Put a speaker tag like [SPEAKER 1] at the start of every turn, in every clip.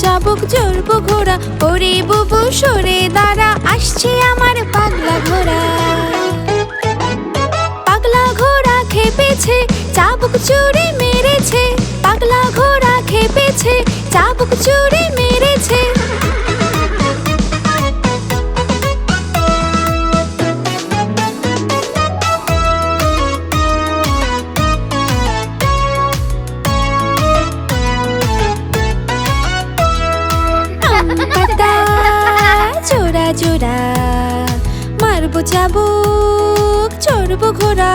[SPEAKER 1] চাবুক জোরব ঘোড়া ওরে বুবু, সরে দাঁড়া, আসছে আমার পাগলা ঘোড়া। পাগলা ঘোড়া খেপেছে, চাবুক চুরি মেরেছে। পাগলা ঘোড়া খেপেছে, চাবুক চুরি পাতা জোড়া জোড়া চাবুক, চড়বো ঘোড়া,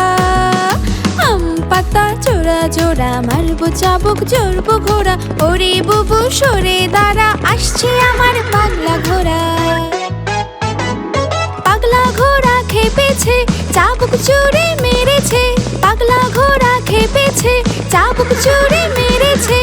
[SPEAKER 1] আম পাতা, জোড়া জোড়া, মারবো চাবুক, চড়বো ঘোড়া, ওরে বুবু, সরে দাঁড়া, আসছে আমার পাগলা ঘোড়া। পাগলা ঘোড়া খেপেছে, চাবুক চুরি মেরেছে, পাগলা ঘোড়া খেপেছে, চাবুক চুরি মেরেছে।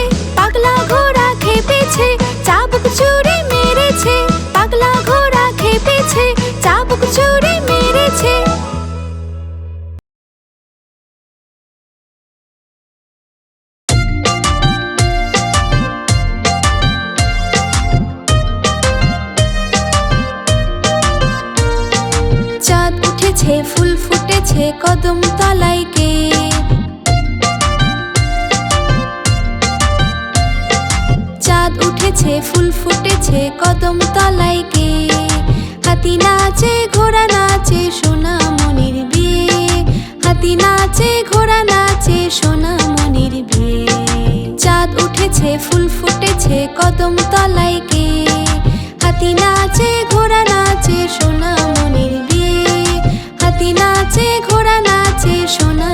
[SPEAKER 1] চাঁদ ফুল ফুটেছে, কদম তলায় কে? হাতি নাচে, ঘোড়া নাচে সোনা মনির বিয়ে। হাতি নাচে, ঘোড়া নাচে সোনা মনির বিয়ে। চাঁদ উঠেছে, ফুল ফুটেছে, কদম তলায় কে? হাতি নাচে, ঘোড়া নাচে সোনা মনির বিয়ে। হাতি নাচে, ঘোড়া নাচে, সোনা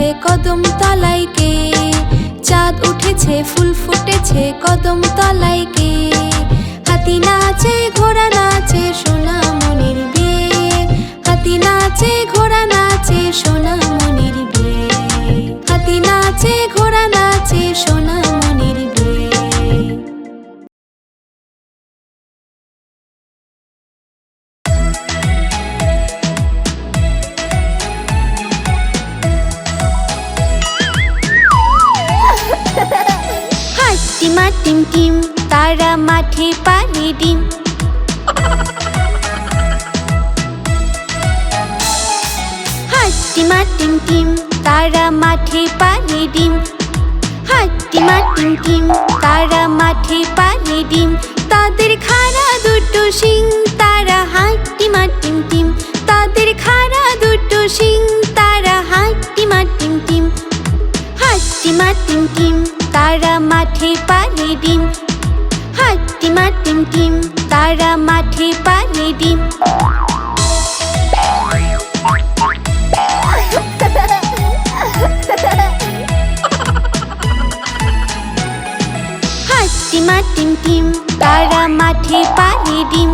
[SPEAKER 1] ফুটেছে কদম তলায় কে? চাঁদ উঠেছে, ফুল ফুটেছে কদম তলায় কে? হাতি নাচে, ঘোড়া নাচে সোনা মনির বিয়ে। হাতি নাচে, ঘোড়া নাচে সোনা মনির বিয়ে। হাতি নাচে, ঘোড়া টিম তারা মাঠে পারে ডিম। হাট্টিমা টিম টিম, তারা মাঠে পারে ডিম। হাট্টিমা টিম টিম, তারা মাঠে পারে ডিম। তাদের খাড়া দুটো শিং, তারা হাট্টিমা টিম টিম। তাদের খাড়া দুটো শিং, তারা হাট্টিমা টিম টিম। হাট্টিমা টিম টিম তারা মাঠে পারে ডিম। হাট্টিমা টিম টিম, তারা মাঠে পারে ডিম। হাট্টিমা টিম টিম, তারা মাঠে পারে ডিম।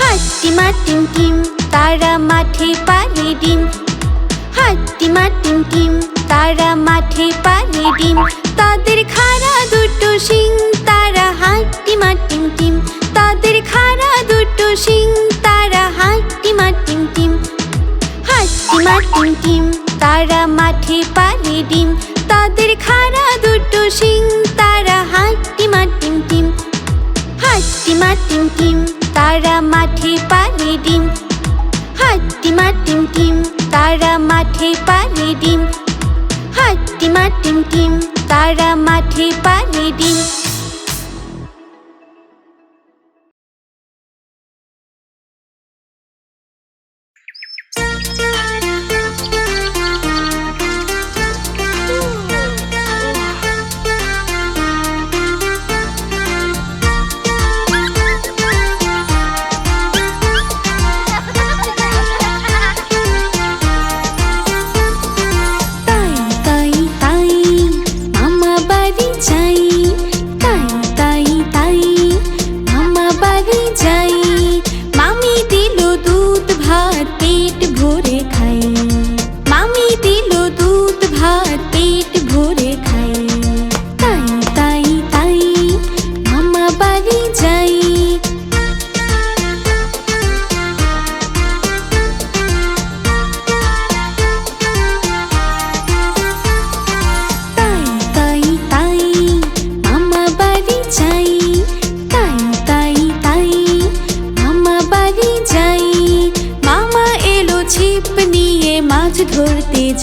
[SPEAKER 1] হাট্টিমা টিম টিম, তারা মাঠে পারে ডিম। হাট্টিমা টিম টিম তারা মাঠে পারে ডিম। তাদের খাড়া দুটো শিং, তারা হাট্টিমা টিম টিম তাদের খাড়া দুটো শিং, তারা হাট্টিমা টিম টিম হাট্টিমা টিম টিম তারা মাঠে পারে ডিম। তাদের খাড়া দুটো শিং, তারা হাট্টিমা টিম টিম হাট্টিমা টিম টিম তারা মাঠে পারে ডিম। হাট্টিমা টিম টিম তারা মাঠে পারে ডিম হাট্টিমা টিম টিম তারা মাঠে পারে ডিম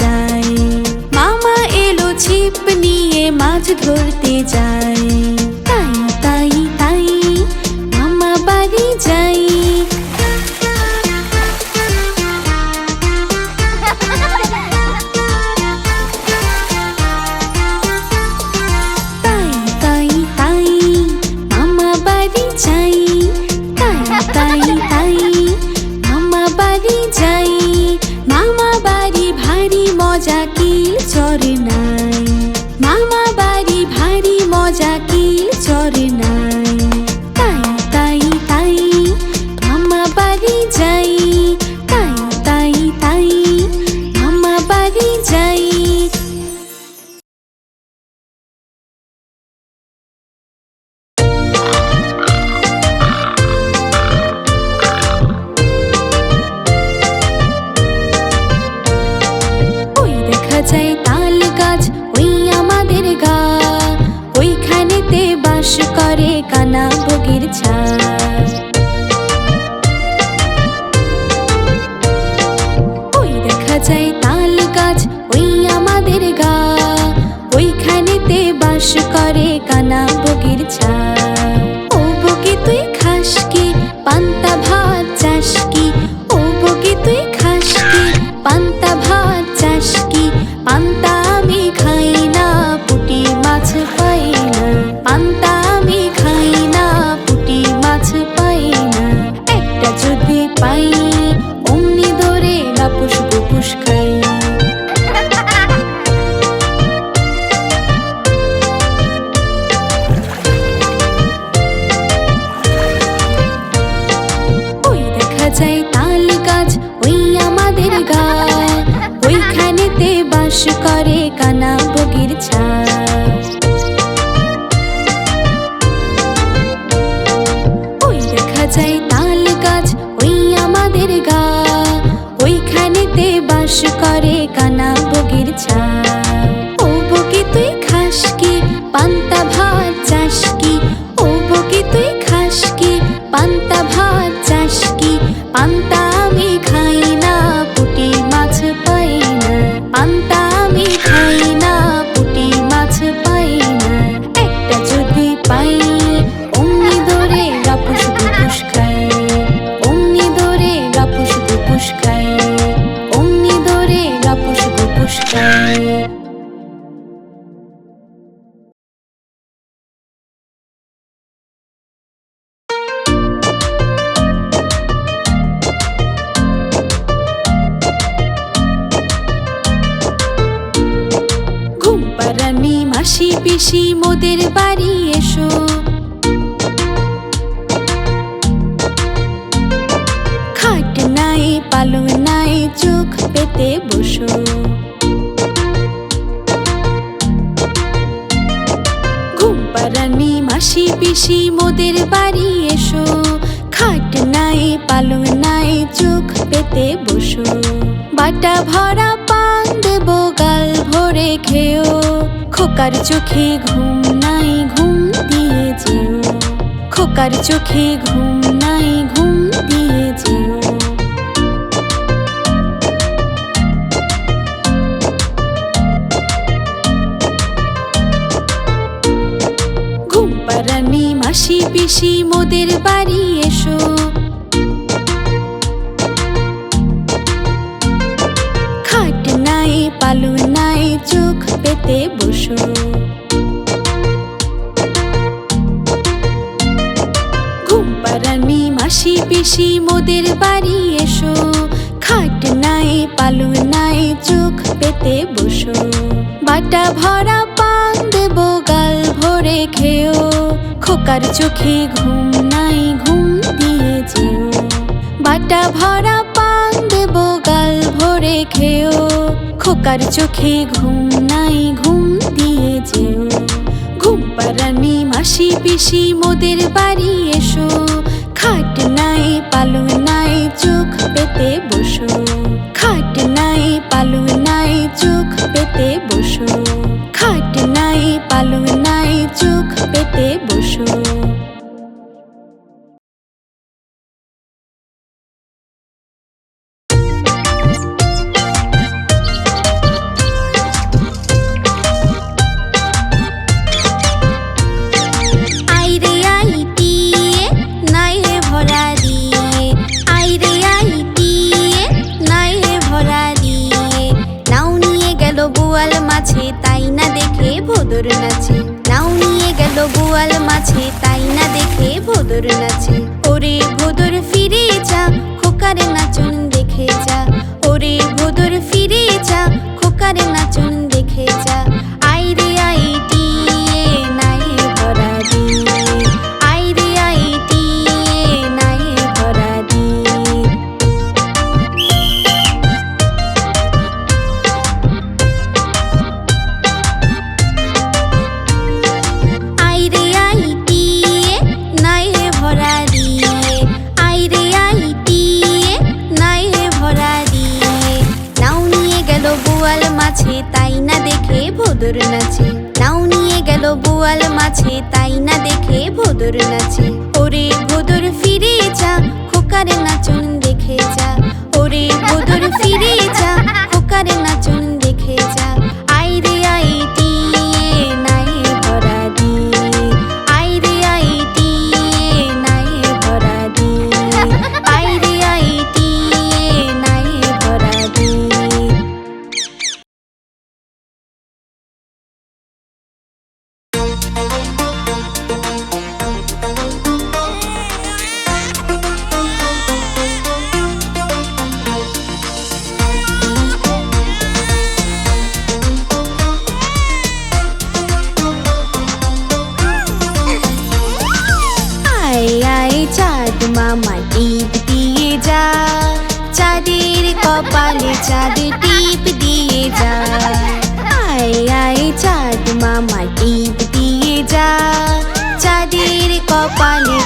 [SPEAKER 1] যায়। মামা এলো ছিপ নিয়ে মাছ ধরতে যায়। তাই তাই তাই মামা বাড়ি যাই তাই তাই তাই মামা বাড়ি যাই তাই তাই তাই মামা বাড়ি যাই চরে নাই মাসি পিসি মোদের বাড়ি এসো। খাট নাই, পালং নাই, চোখ পেতে বসো। মাসি পিসি মোদের বাড়ি এসো। খাট নাই, পালং নাই, চোখ পেতে বসো। বাটা ভরা পান দেবো, গাল ভরে খেও। খোকার চোখে ঘুম নাই, ঘুম দিয়ে যেও। খোকার চোখে ঘুম নাই, ঘুম দিয়ে যেও। ঘুম পাড়ানি মাসি পিসি, মোদের বাড়ি এসো। চোখ পেতে বসো। ঘুম মাসি পিসি, মোদের বাড়ি এসো। খাট নাই পালু নাই, চোখ পেতে বসো। বাটা ভরা পান দেবো, গাল ভরে খেও। খোকার চোখে ঘুম নাই, ঘুম দিয়ে যেও। বাটা ভরা পান দেবো, গাল ভরে খেও। খোকার চোখে ঘুম নাই, ঘুম দিয়ে যেও। ঘুম পাড়ানি মাসি পিসি, মোদের বাড়ি এসো। খাট নাই, পালু নাই, চোখ পেতে বসো। খাট নাই, পালু নাই, চোখ পেতে বসো। খাট নাই, পালু নাই, চোখ পেতে বসো। ভোদর নাচে। নাও নিয়ে গেল গোয়াল মাছে তাই না দেখে ভোদর নাচে?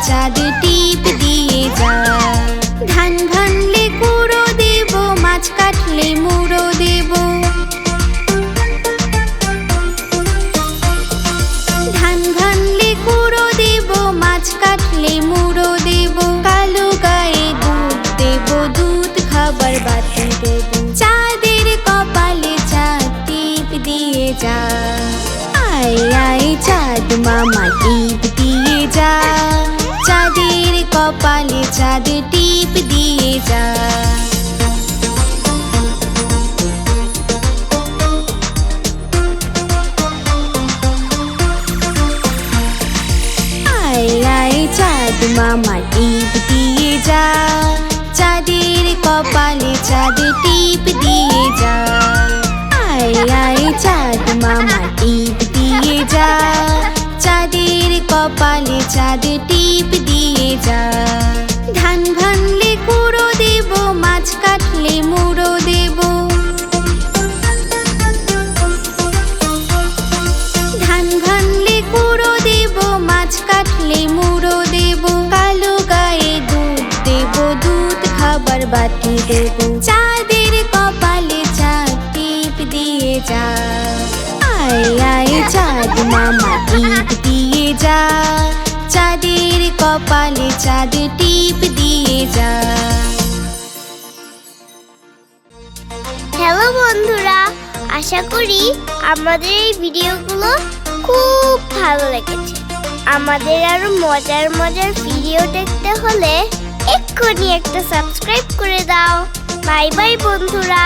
[SPEAKER 1] tried चाँद टीप दिए जा आए आए চাঁদ মামা টিপ দিয়ে যা চাঁদের কপালে চাঁদ টিপ দিয়ে যা আয় আয় চাঁদ মামা টিপ দিয়ে যা চাঁদের কপালে চাঁদ টিপ দিয়ে যা কি
[SPEAKER 2] হ্যালো বন্ধুরা, আশা করি আমাদের এই ভিডিওগুলো খুব ভালো লেগেছে। আমাদের আরও মজার মজার ভিডিও দেখতে হলে এখনই একটা সাবস্ক্রাইব করে দাও। বাই বাই বন্ধুরা।